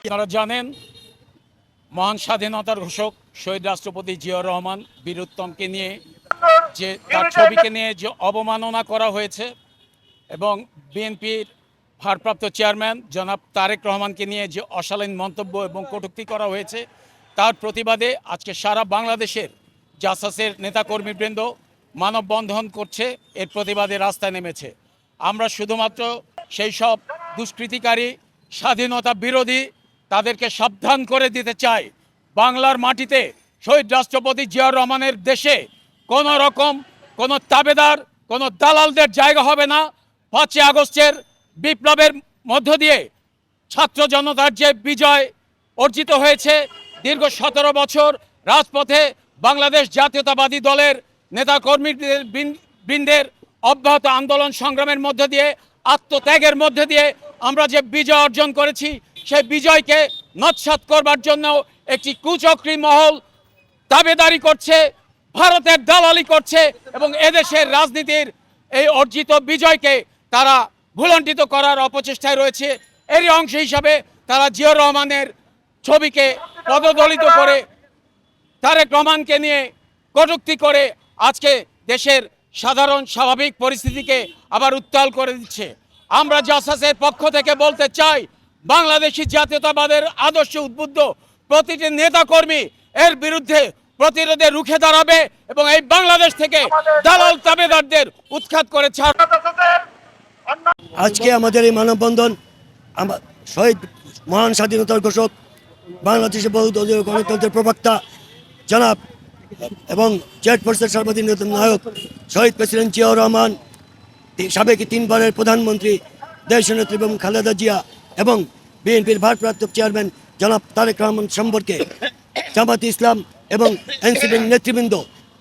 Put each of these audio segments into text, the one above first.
আপনারা জানেন, মহান স্বাধীনতার ঘোষক শহীদ রাষ্ট্রপতি জিয়াউর রহমান বীরুত্তমকে নিয়ে যে, তার ছবিকে নিয়ে যে অবমাননা করা হয়েছে এবং বিএনপির ভারপ্রাপ্ত চেয়ারম্যান জনাব তারেক রহমানকে নিয়ে যে অশালীন মন্তব্য এবং কটূক্তি করা হয়েছে, তার প্রতিবাদে আজকে সারা বাংলাদেশের জাসাসের নেতাকর্মীবৃন্দ মানববন্ধন করছে, এর প্রতিবাদে রাস্তায় নেমেছে। আমরা শুধুমাত্র সেই সব দুষ্কৃতিকারী, স্বাধীনতা বিরোধী তাদেরকে সাবধান করে দিতে চাই। বাংলার মাটিতে শহীদ রাষ্ট্রপতি জিয়াউর রহমানের দেশে কোনো রকম কোনো তাবেদার, কোনো দালালদের জায়গা হবে না। পাঁচই আগস্টের বিপ্লবের মধ্য দিয়ে ছাত্র জনতার যে বিজয় অর্জিত হয়েছে, দীর্ঘ সতেরো বছর রাজপথে বাংলাদেশ জাতীয়তাবাদী দলের নেতাকর্মীদের বৃন- বৃন্দের অব্যাহত আন্দোলন সংগ্রামের মধ্য দিয়ে, আত্মত্যাগের মধ্যে দিয়ে আমরা যে বিজয় অর্জন করেছি সেই বিজয়কে নৎসাৎ করবার জন্য একটি কুচক্রী মহল দাবেদারি করছে, ভারতের দালালি করছে এবং এদেশের রাজনীতির এই অর্জিত বিজয়কে তারা ভুলণ্ঠিত করার অপচেষ্টায় রয়েছে। এরই অংশ হিসাবে তারা জিয়র রহমানের ছবিকে পদদলিত করে তারেক রহমানকে নিয়ে কটূক্তি করে আজকে দেশের সাধারণ স্বাভাবিক পরিস্থিতিকে আবার উত্তাল করে দিচ্ছে। আমরা জাসাসের পক্ষ থেকে বলতে চাই বাংলাদেশি জাতীয়তাবাদের আদর্শে উদ্বুদ্ধ প্রতিটি নেতাকর্মী এর বিরুদ্ধে প্রতিরোধে রুখে দাঁড়াবে এবং এই বাংলাদেশ থেকে দালাল তাবেদারদের উৎখাত করে ছাড় আজকে আমাদের এই মানববন্ধন আমার শহীদ মহান স্বাধীনতার ঘোষক বাংলাদেশের বহুদলীয় গণতন্ত্রের প্রবক্তা জনাব এবং চেয়ারপারসন সর্বাধীন নায়ক শহীদ প্রেসিডেন্ট জিয়াউর রহমান সাবেক তিনবারের প্রধানমন্ত্রী দেশনেত্রী এবং খালেদা জিয়া এবং বিএনপির ভারপ্রাপ্ত চেয়ারম্যান জনাব তারেক রহমান সম্পর্কে জামাত ইসলাম এবং এনসিপির নেতৃবৃন্দ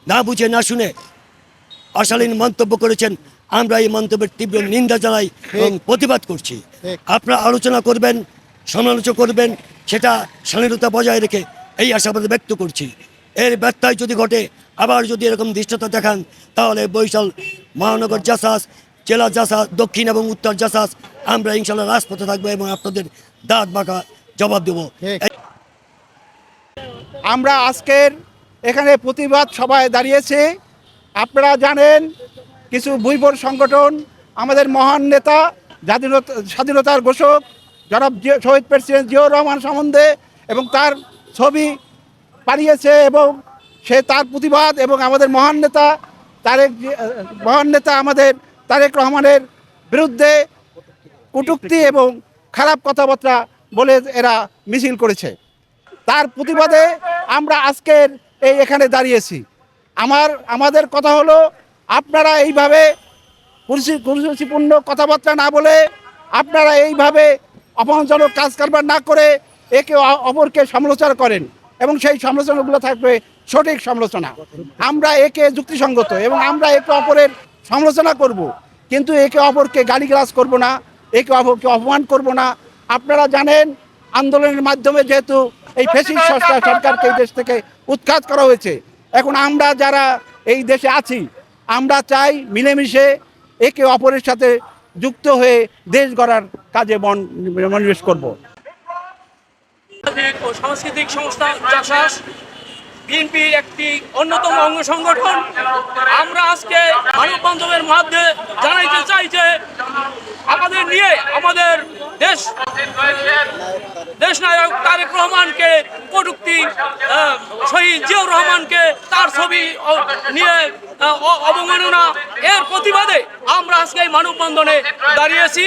না বুঝে না শুনে অশালীন মন্তব্য করেছেন। আমরা এই মন্তব্যের তীব্র নিন্দা জানাই এবং প্রতিবাদ করছি। আপনারা আলোচনা করবেন সমালোচনা করবেন সেটা স্বাধীনতা বজায় রেখে এই আশাবাদ ব্যক্ত করছি। এর ব্যর্থায় যদি ঘটে আবার যদি এরকম দৃষ্টতা দেখান তাহলে বৈশাল মহানগর জাসাস জেলা জাসাস দক্ষিণ এবং উত্তর জাসাস আমরা ইনশাল্লাহ রাজপথে থাকব এবং আপনাদের দাঁত বাঁকা জবাব দেবো। আমরা আজকের এখানে প্রতিবাদ সভায় দাঁড়িয়েছি। আপনারা জানেন কিছু বৈবর সংগঠন আমাদের মহান নেতা স্বাধীনতা স্বাধীনতার ঘোষক জনাব শহীদ প্রেসিডেন্ট জিয়াউর রহমান সম্বন্ধে এবং তার ছবি পাঠিয়েছে এবং সে তার প্রতিবাদ এবং আমাদের মহান নেতা তারেক মহান নেতা আমাদের তারেক রহমানের বিরুদ্ধে কটূক্তি এবং খারাপ কথাবার্তা বলে এরা মিছিল করেছে। তার প্রতিবাদে আমরা আজকের এই এখানে দাঁড়িয়েছি। আমার, আমাদের কথা হলো, আপনারা এইভাবে কুরুচিপূর্ণ কথাবার্তা না বলে আপনারা এইভাবে অপমানজনক কাজ কারবার না করে একে অপরকে সমালোচনা করেন এবং সেই সমালোচনাগুলো থাকবে সঠিক সমালোচনা। আমরা একে যুক্তিসঙ্গত এবং আমরা একে অপরের সমালোচনা করব, কিন্তু একে অপরকে গালিগালাজ করব না। একে অপরকে অপমান করব না। আপনারা জানেন আন্দোলনের মাধ্যমে যেহেতু এই ফেসিস সরকার সরকারকে এই দেশ থেকে উৎখাত করা হয়েছে। এখন আমরা যারা এই দেশে আছি আমরা চাই মিলেমিশে একে অপরের সাথে যুক্ত হয়ে দেশ গড়ার কাজে মন মনোনিবেশ করব। সাংস্কৃতিক সংস্থা চাষাস বিএনপির একটি অন্যতম অঙ্গ সংগঠন। আমরা আজকে মানববন্ধনের মাধ্যমে জানাইতে চাই যে আমাদের নিয়ে আমাদের দেশ দেশ নায়ক তারেক রহমানকে কটুক্তি শহীদ জিয়াউর রহমানকে তার ছবি নিয়ে অবমাননা। এর প্রতিবাদে আমরা আজকে এই মানববন্ধনে দাঁড়িয়েছি।